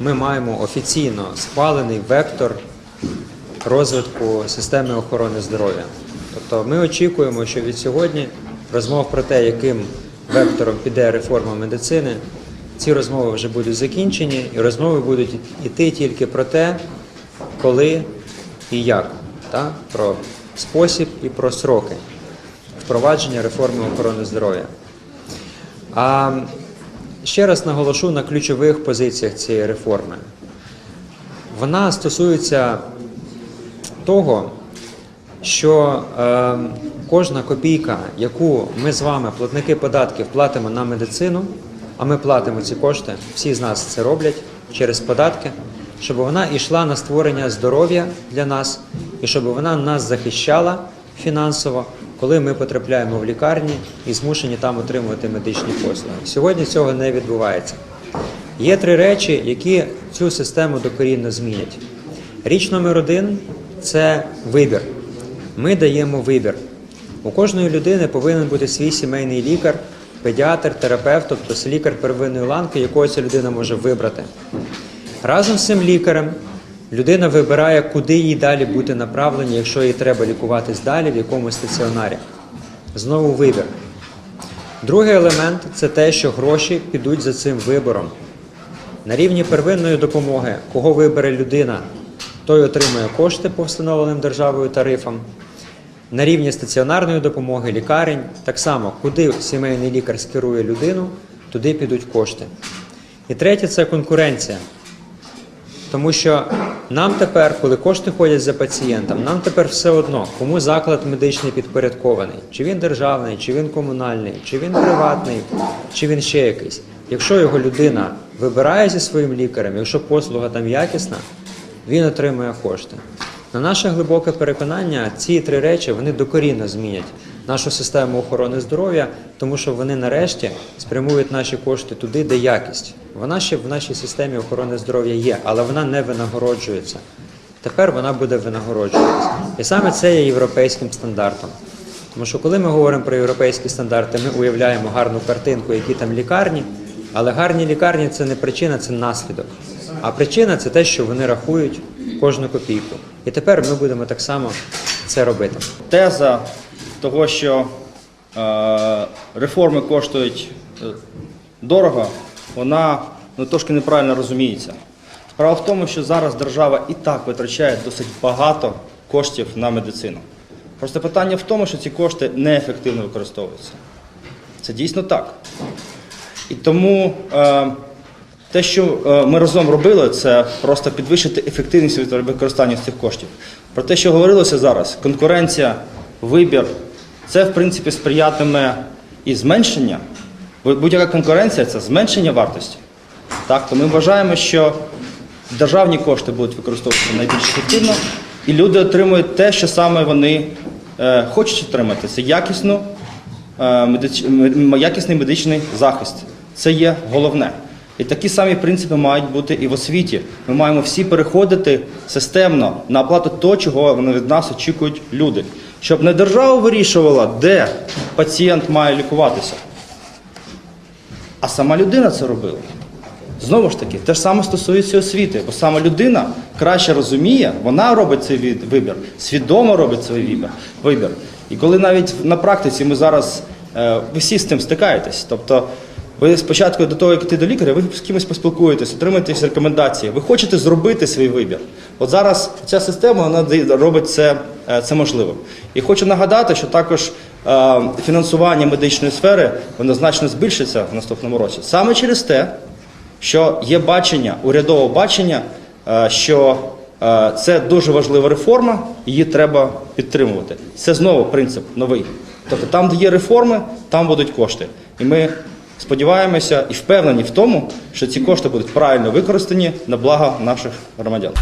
ми маємо офіційно схвалений вектор розвитку системи охорони здоров'я. Тобто ми очікуємо, що від сьогодні розмов про те, яким вектором піде реформа медицини, ці розмови вже будуть закінчені, і розмови будуть йти тільки про те, коли і як, та? про спосіб і про сроки впровадження реформи охорони здоров'я. А ще раз наголошу на ключових позиціях цієї реформи. Вона стосується того, що е, кожна копійка, яку ми з вами, платники податків, платимо на медицину, а ми платимо ці кошти, всі з нас це роблять через податки, щоб вона йшла на створення здоров'я для нас і щоб вона нас захищала фінансово, коли ми потрапляємо в лікарні і змушені там отримувати медичні послуги. Сьогодні цього не відбувається. Є три речі, які цю систему докорінно змінять. Річ номер один це вибір. Ми даємо вибір. У кожної людини повинен бути свій сімейний лікар, педіатр, терапевт, тобто лікар первинної ланки, якого ця людина може вибрати. Разом з цим лікарем людина вибирає, куди їй далі бути направлені, якщо їй треба лікуватись далі, в якому стаціонарі. Знову вибір. Другий елемент це те, що гроші підуть за цим вибором. На рівні первинної допомоги, кого вибере людина, той отримує кошти по встановленим державою тарифам. На рівні стаціонарної допомоги, лікарень, так само, куди сімейний лікар скерує людину, туди підуть кошти. І третє це конкуренція. Тому що нам тепер, коли кошти ходять за пацієнтом, нам тепер все одно, кому заклад медичний підпорядкований, чи він державний, чи він комунальний, чи він приватний, чи він ще якийсь. Якщо його людина вибирає зі своїм лікарем, якщо послуга там якісна, він отримує кошти. На наше глибоке переконання, ці три речі вони докорінно змінять нашу систему охорони здоров'я, тому що вони нарешті спрямують наші кошти туди, де якість. Вона ще в нашій системі охорони здоров'я є, але вона не винагороджується. Тепер вона буде винагороджуватися. І саме це є європейським стандартом. Тому що коли ми говоримо про європейські стандарти, ми уявляємо гарну картинку, які там лікарні, але гарні лікарні це не причина, це наслідок. А причина це те, що вони рахують кожну копійку. І тепер ми будемо так само це робити. Теза того, що е, реформи коштують е, дорого, вона ну, трошки неправильно розуміється. Справа в тому, що зараз держава і так витрачає досить багато коштів на медицину. Просто питання в тому, що ці кошти неефективно використовуються. Це дійсно так. І тому е, те, що е, ми разом робили, це просто підвищити ефективність використання цих коштів. Про те, що говорилося зараз, конкуренція, вибір, це в принципі сприятиме і зменшення. Будь-яка конкуренція це зменшення вартості. Так, то ми вважаємо, що державні кошти будуть використовуватися найбільш ефективно, і люди отримують те, що саме вони е, хочуть отримати. Це якісну, е, медич- якісний медичний захист. Це є головне. І такі самі принципи мають бути і в освіті. Ми маємо всі переходити системно на оплату того, чого вони від нас очікують люди. Щоб не держава вирішувала, де пацієнт має лікуватися, а сама людина це робила. Знову ж таки, те ж саме стосується освіти, бо саме людина краще розуміє, вона робить цей вибір, свідомо робить вибір. вибір. І коли навіть на практиці ми зараз е, ви всі з цим стикаєтесь, тобто ви спочатку до того, як йти до лікаря, ви з кимось поспілкуєтесь, отримаєте рекомендації. Ви хочете зробити свій вибір. От зараз ця система вона робить це, е, це можливим. І хочу нагадати, що також е, фінансування медичної сфери воно значно збільшиться в наступному році. Саме через те, що є бачення, урядове бачення, е, що це дуже важлива реформа, її треба підтримувати. Це знову принцип новий. Тобто там, де є реформи, там будуть кошти. І ми сподіваємося і впевнені в тому, що ці кошти будуть правильно використані на благо наших громадян.